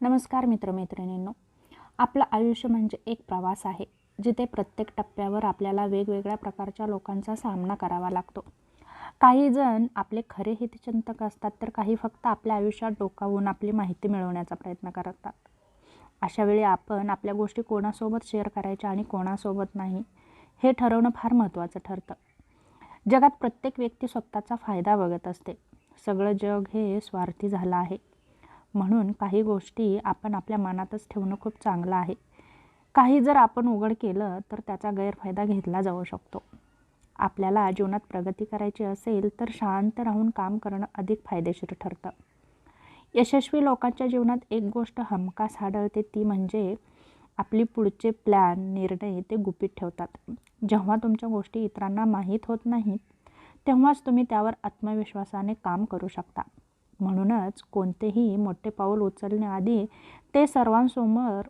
नमस्कार मित्रमैत्रिणींनो. आपलं आयुष्य म्हणजे एक प्रवास आहे जिथे प्रत्येक टप्प्यावर आपल्याला वेगवेगळ्या प्रकारच्या लोकांचा सामना करावा लागतो. काही जण आपले खरे हितचिंतक असतात तर काही फक्त आपल्या आयुष्यात डोकावून आपली माहिती मिळवण्याचा प्रयत्न करतात. अशा वेळी आपण आपल्या गोष्टी कोणासोबत शेअर करायच्या आणि कोणासोबत नाही हे ठरवणं फार महत्त्वाचं ठरतं. जगात प्रत्येक व्यक्ती स्वतःचा फायदा बघत असते. सगळं जग हे स्वार्थी झालं आहे. म्हणून काही गोष्टी आपण आपल्या मनातच ठेवणं खूप चांगलं आहे. काही जर आपण उघड केलं तर त्याचा गैरफायदा घेतला जाऊ शकतो. आपल्याला जीवनात प्रगती करायची असेल तर शांत राहून काम करणं अधिक फायदेशीर ठरतं. यशस्वी लोकांच्या जीवनात एक गोष्ट हमखास आढळते ती म्हणजे आपली पुढचे प्लॅन निर्णय ते गुपित ठेवतात. जेव्हा तुमच्या गोष्टी इतरांना माहीत होत नाहीत तेव्हाच तुम्ही त्यावर आत्मविश्वासाने काम करू शकता. म्हणूनच कोणतेही मोठे पाऊल उचलण्याआधी ते सर्वांसमोर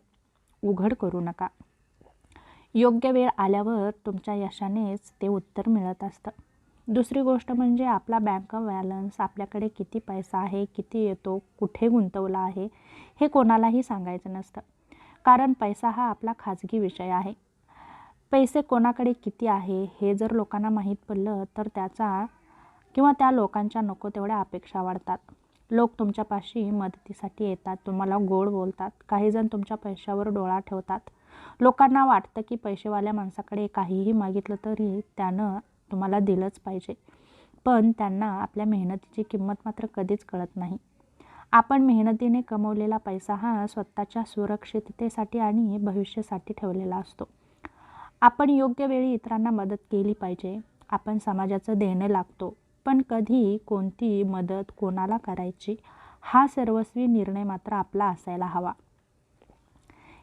उघड करू नका. योग्य वेळ आल्यावर तुमच्या यशानेच ते उत्तर मिळत असतं. दुसरी गोष्ट म्हणजे आपला बँक बॅलन्स आपल्याकडे किती पैसा आहे किती येतो कुठे गुंतवला आहे हे कोणालाही सांगायचं नसतं. कारण पैसा हा आपला खाजगी विषय आहे. पैसे कोणाकडे किती आहे हे जर लोकांना माहीत पडलं तर त्याचा किंवा त्या लोकांच्या नको तेवढ्या अपेक्षा वाढतात. लोक तुमच्यापाशी मदतीसाठी येतात तुम्हाला गोड बोलतात काहीजण तुमच्या पैशावर डोळा ठेवतात. लोकांना वाटतं की पैसेवाल्या माणसाकडे काहीही मागितलं तरी त्यानं तुम्हाला दिलंच पाहिजे. पण त्यांना आपल्या मेहनतीची किंमत मात्र कधीच कळत नाही. आपण मेहनतीने कमवलेला पैसा हा स्वतःच्या सुरक्षिततेसाठी आणि भविष्यासाठी ठेवलेला असतो. आपण योग्य वेळी इतरांना मदत केली पाहिजे. आपण समाजाचं देणं लागतो. पण कधी कोणती मदत कोणाला करायची हा सर्वस्वी निर्णय मात्र आपला असायला हवा.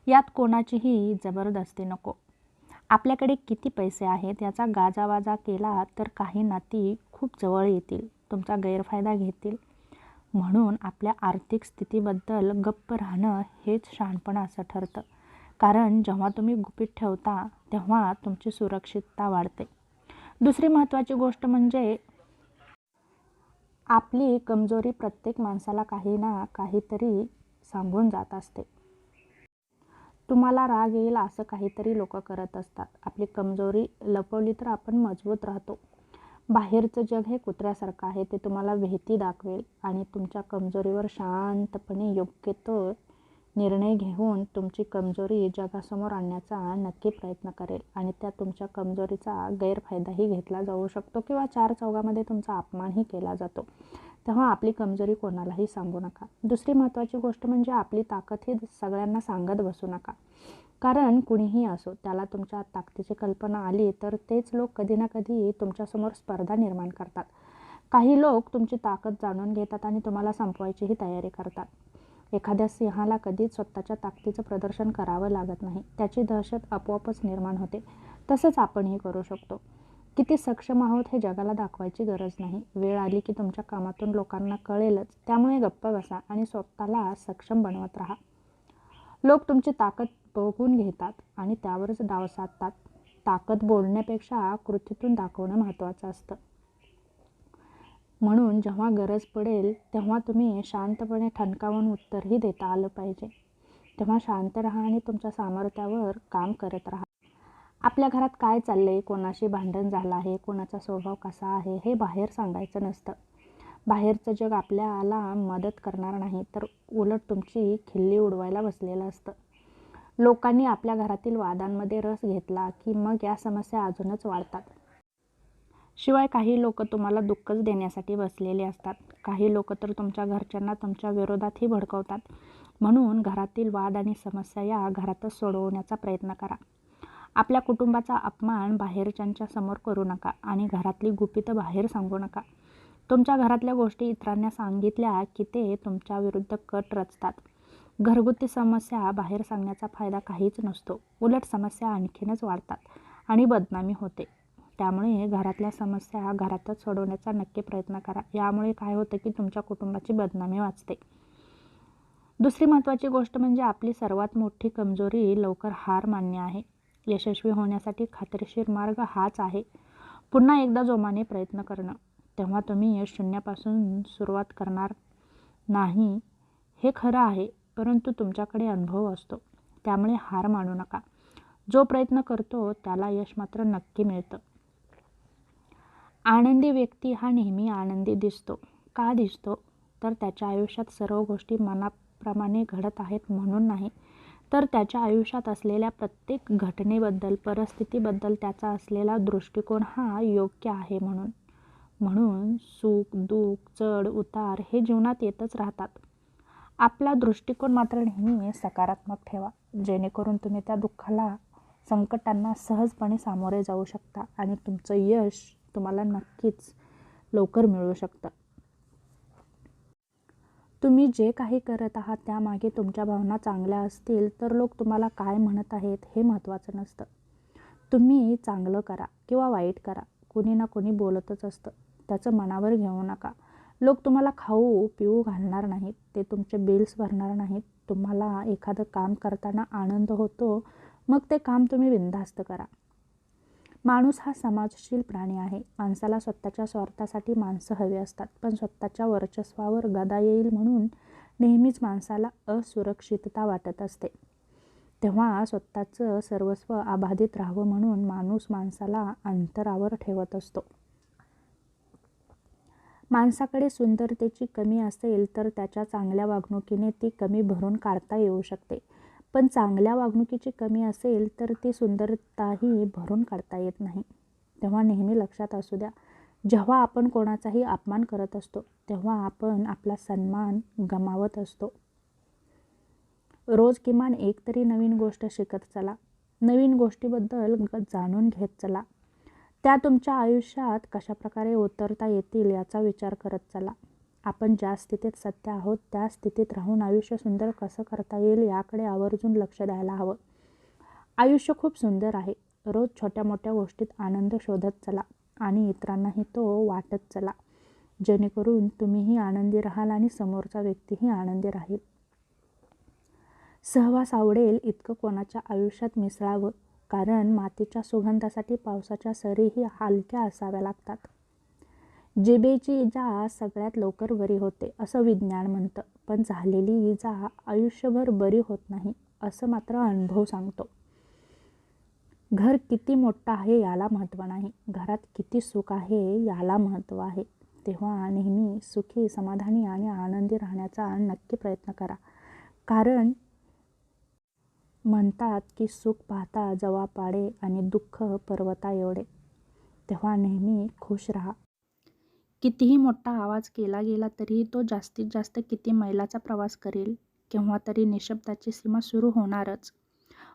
यात कोणाचीही जबरदस्ती नको. आपल्याकडे किती पैसे आहेत याचा गाजावाजा केला तर काही नाती खूप जवळ येतील तुमचा गैरफायदा घेतील. म्हणून आपल्या आर्थिक स्थितीबद्दल गप्प राहणं हेच शहाणपण असं ठरतं. कारण जेव्हा तुम्ही गुपित ठेवता तेव्हा तुमची सुरक्षितता वाढते. दुसरी महत्त्वाची गोष्ट म्हणजे आपली कमजोरी प्रत्येक माणसाला काही ना काहीतरी सांगून जात असते. तुम्हाला राग येईल असं काहीतरी लोक करत असतात. आपली कमजोरी लपवली तर आपण मजबूत राहतो. बाहेरचं जग हे कुत्र्यासारखं आहे ते तुम्हाला भीती दाखवेल आणि तुमच्या कमजोरीवर शांतपणे योग्य तो निर्णय घेऊन तुमची कमजोरी जगासमोर आणण्याचा नक्की प्रयत्न करेल आणि त्या तुमच्या कमजोरीचा गैरफायदाही घेतला जाऊ शकतो किंवा चार चौघामध्ये तुमचा अपमानही केला जातो. तेव्हा आपली कमजोरी कोणालाही सांगू नका. दुसरी महत्त्वाची गोष्ट म्हणजे आपली ताकद ही सगळ्यांना सांगत बसू नका. कारण कुणीही असो त्याला तुमच्या ताकदीची कल्पना आली तर तेच लोक कधी ना कधी तुमच्यासमोर स्पर्धा निर्माण करतात. काही लोक तुमची ताकद जाणून घेतात आणि तुम्हाला संपवायचीही तयारी करतात. एखाद्या सिंहाला कधीच स्वतःच्या ताकदीचं प्रदर्शन करावं लागत नाही. त्याची दहशत आपोआपच निर्माण होते. तसंच आपणही करू शकतो. किती सक्षम आहोत हे जगाला दाखवायची गरज नाही. वेळ आली की तुमच्या कामातून लोकांना कळेलच. त्यामुळे गप्प बसा आणि स्वतःला सक्षम बनवत राहा. लोक तुमची ताकद बघून घेतात आणि त्यावरच डाव साधतात. ताकद बोलण्यापेक्षा कृतीतून दाखवणं महत्त्वाचं असतं. म्हणून जेव्हा गरज पडेल तेव्हा तुम्ही शांतपणे ठणकावून उत्तरही देता आलं पाहिजे. तेव्हा शांत राहा आणि तुमच्या सामर्थ्यावर काम करत राहा. आपल्या घरात काय चाललं आहे कोणाशी भांडण झालं आहे? कोणाचा स्वभाव कसा आहे? हे बाहेर सांगायचं नसतं. बाहेरचं जग आपल्याला मदत करणार नाही तर उलट तुमची खिल्ली उडवायला बसलेलं असतं. लोकांनी आपल्या घरातील वादांमध्ये रस घेतला की मग या समस्या अजूनच वाढतात. शिवाय काही लोक तुम्हाला दुःखच देण्यासाठी बसलेले असतात. काही लोक तर तुमच्या घरच्यांना तुमच्या विरोधातही भडकवतात. म्हणून घरातील वाद आणि समस्या या घरातच सोडवण्याचा प्रयत्न करा. आपल्या कुटुंबाचा अपमान बाहेरच्यांच्या समोर करू नका आणि घरातली गुपितं बाहेर सांगू नका. तुमच्या घरातल्या गोष्टी इतरांना सांगितल्या की ते तुमच्या विरुद्ध कट रचतात. घरगुती समस्या बाहेर सांगण्याचा फायदा काहीच नसतो. उलट समस्या आणखीनच वाढतात आणि बदनामी होते. त्यामुळे घरातल्या समस्या घरातच सोडवण्याचा नक्की प्रयत्न करा. यामुळे काय होतं की तुमच्या कुटुंबाची बदनामी वाचते. दुसरी महत्त्वाची गोष्ट म्हणजे आपली सर्वात मोठी कमजोरी लवकर हार मान्य आहे. यशस्वी होण्यासाठी खात्रीशीर मार्ग हाच आहे. पुन्हा एकदा जोमाने प्रयत्न करणं. तेव्हा तुम्ही शून्यापासून सुरुवात करणार नाही हे खरं आहे परंतु तुमच्याकडे अनुभव असतो. त्यामुळे हार मानू नका. जो प्रयत्न करतो त्याला यश मात्र नक्की मिळतं. आनंदी व्यक्ती हा नेहमी आनंदी दिसतो. का दिसतो? तर त्याच्या आयुष्यात सर्व गोष्टी मनाप्रमाणे घडत आहेत म्हणून नाही. तर त्याच्या आयुष्यात असलेल्या प्रत्येक घटनेबद्दल परिस्थितीबद्दल त्याचा असलेला दृष्टिकोन हा योग्य आहे म्हणून. म्हणून सुख दुःख चढ उतार हे जीवनात येतच राहतात. आपला दृष्टिकोन मात्र नेहमी सकारात्मक ठेवा. जेणेकरून तुम्ही त्या दुःखाला संकटांना सहजपणे सामोरे जाऊ शकता आणि तुमचं यश तुम्हाला नक्कीच लवकर मिळू शकतं. तुम्ही जे काही करत आहात त्यामागे तुमच्या भावना चांगल्या असतील तर लोक तुम्हाला काय म्हणत आहेत हे महत्त्वाचं नसतं. तुम्ही चांगलं करा किंवा वाईट करा कोणी ना कोणी बोलतच असतं. त्याचं मनावर घेऊ नका. लोक तुम्हाला खाऊ पिऊ घालणार नाहीत ते तुमचे बिल्स भरणार नाहीत. तुम्हाला एखादं काम करताना आनंद होतो मग ते काम तुम्ही बिनधास्त करा. माणूस हा समाजशील प्राणी आहे. माणसाला स्वतःच्या स्वार्थासाठी माणसं हवी असतात. पण स्वतःच्या वर्चस्वावर गदा येईल म्हणून नेहमीच माणसाला असुरक्षितता वाटत असते. तेव्हा स्वतःचं सर्वस्व अबाधित राहावं म्हणून माणूस माणसाला अंतरावर ठेवत असतो. माणसाकडे सुंदरतेची कमी असेल तर त्याच्या चांगल्या वागणुकीने ती कमी भरून काढता येऊ शकते. पण चांगल्या वागणुकीची कमी असेल तर ती सुंदरताही भरून काढता येत नाही. तेव्हा नेहमी लक्षात असू द्या जेव्हा आपण कोणाचाही अपमान करत असतो तेव्हा आपण आपला सन्मान गमावत असतो. रोज किमान एक तरी नवीन गोष्ट शिकत चला. नवीन गोष्टीबद्दल जाणून घेत चला. त्या तुमच्या आयुष्यात कशाप्रकारे उतरता येतील याचा विचार करत चला. आपण ज्या स्थितीत सत्य आहोत त्या स्थितीत राहून आयुष्य सुंदर कसं करता येईल याकडे आवर्जून लक्ष द्यायला हवं. आयुष्य खूप सुंदर आहे. रोज छोट्या मोठ्या गोष्टीत आनंद शोधत चला आणि इतरांनाही तो वाटत चला. जेणेकरून तुम्हीही आनंदी राहाल आणि समोरचा व्यक्तीही आनंदी राहील. सहवास आवडेल इतकं कोणाच्या आयुष्यात मिसळावं कारण मातीच्या सुगंधासाठी पावसाच्या सरीही हलक्या असाव्या लागतात. जिबेची इजा सगळ्यात लवकर बरी होते असं विज्ञान म्हणतं. पण झालेली इजा आयुष्यभर बरी होत नाही असं मात्र अनुभव सांगतो. घर किती मोठं आहे याला महत्त्व नाही. घरात किती सुख आहे याला महत्त्व आहे. तेव्हा नेहमी सुखी समाधानी आणि आनंदी राहण्याचा नक्की प्रयत्न करा. कारण म्हणतात की सुख पाहता जवा पाडे आणि दुःख पर्वता एवढे तेव्हा नेहमी खुश राहा. कितीही मोठा आवाज केला गेला तरीही तो जास्तीत जास्त किती मैलाचा प्रवास करेल केव्हा तरी निशब्दाची सीमा सुरू होणारच.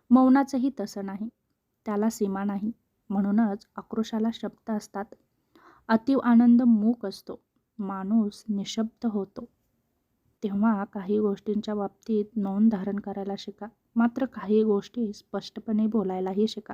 मौनाचंही तसं नाही. त्याला सीमा नाही. म्हणूनच आक्रोशाला शब्द असतात. अतिव आनंद मूक असतो. माणूस निशब्द होतो. तेव्हा काही गोष्टींच्या बाबतीत नोंद धारण करायला शिका. मात्र काही गोष्टी स्पष्टपणे बोलायलाही शिका.